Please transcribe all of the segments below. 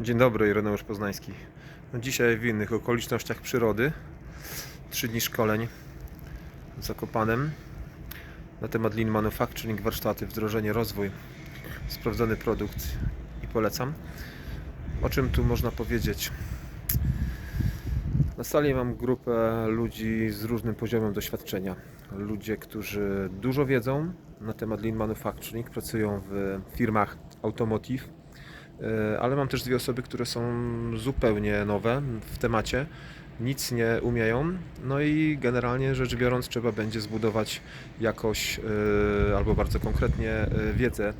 Dzień dobry, Ireneusz Poznański. No dzisiaj w innych okolicznościach przyrody. Trzy dni szkoleń w Zakopanem na temat Lean Manufacturing, warsztaty, wdrożenie, rozwój, sprawdzony produkt i polecam. O czym tu można powiedzieć? Na sali mam grupę ludzi z różnym poziomem doświadczenia. Ludzie, którzy dużo wiedzą na temat Lean Manufacturing, pracują w firmach automotive, ale mam też dwie osoby, które są zupełnie nowe w temacie, nic nie umieją, no i generalnie rzecz biorąc trzeba będzie zbudować jakoś e, albo bardzo konkretnie e, wiedzę.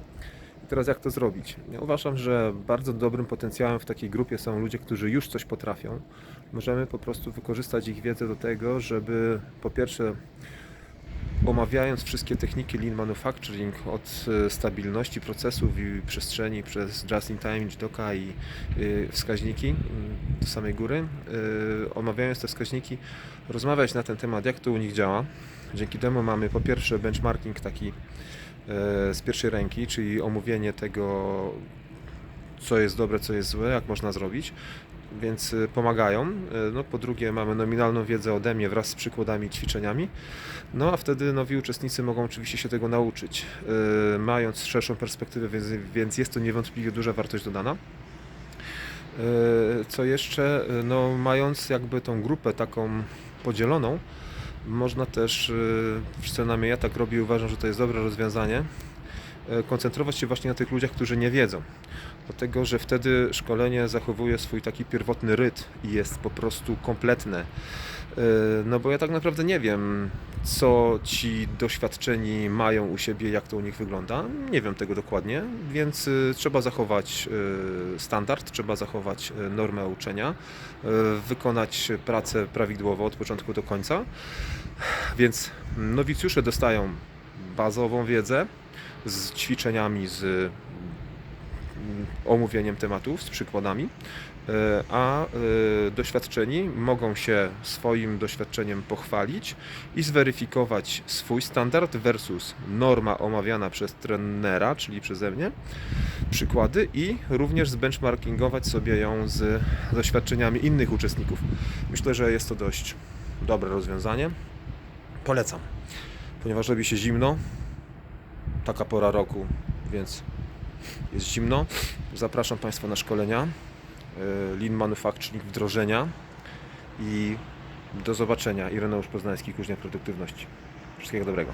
I teraz jak to zrobić? Ja uważam, że bardzo dobrym potencjałem w takiej grupie są ludzie, którzy już coś potrafią. Możemy po prostu wykorzystać ich wiedzę do tego, żeby po pierwsze omawiając wszystkie techniki Lean Manufacturing od e, stabilności procesów i przestrzeni przez Just in Time, JDoka i y, wskaźniki mm, do samej góry, y, omawiając te wskaźniki, rozmawiać na ten temat, jak to u nich działa. Dzięki temu mamy po pierwsze benchmarking taki e, z pierwszej ręki, czyli omówienie tego, co jest dobre, co jest złe, jak można zrobić, więc y, pomagają. Y, No, po drugie, mamy nominalną wiedzę ode mnie wraz z przykładami i ćwiczeniami. No a wtedy nowi uczestnicy mogą oczywiście się tego nauczyć, y, mając szerszą perspektywę, więc, więc jest to niewątpliwie duża wartość dodana. Co jeszcze, no, mając jakby tą grupę taką podzieloną, można też, przynajmniej ja tak robię, uważam, że to jest dobre rozwiązanie, koncentrować się właśnie na tych ludziach, którzy nie wiedzą. Dlatego, że wtedy szkolenie zachowuje swój taki pierwotny rytm i jest po prostu kompletne. Y, No bo ja tak naprawdę nie wiem, co ci doświadczeni mają u siebie, jak to u nich wygląda. Nie wiem tego dokładnie, więc y, trzeba zachować standard, trzeba zachować normę uczenia, wykonać pracę prawidłowo od początku do końca. Więc nowicjusze dostają bazową wiedzę z ćwiczeniami, z mm, omówieniem tematów, z przykładami, e, a e, doświadczeni mogą się swoim doświadczeniem pochwalić i zweryfikować swój standard versus norma omawiana przez trenera, czyli przeze mnie, przykłady i również zbenchmarkingować sobie ją z doświadczeniami innych uczestników. Myślę, że jest to dość dobre rozwiązanie. Polecam, ponieważ robi się zimno, taka pora roku, więc jest zimno. Zapraszam Państwa na szkolenia y, Lean Manufacturing wdrożenia i do zobaczenia. Ireneusz Poznański, Kuźnia Produktywności. Wszystkiego dobrego.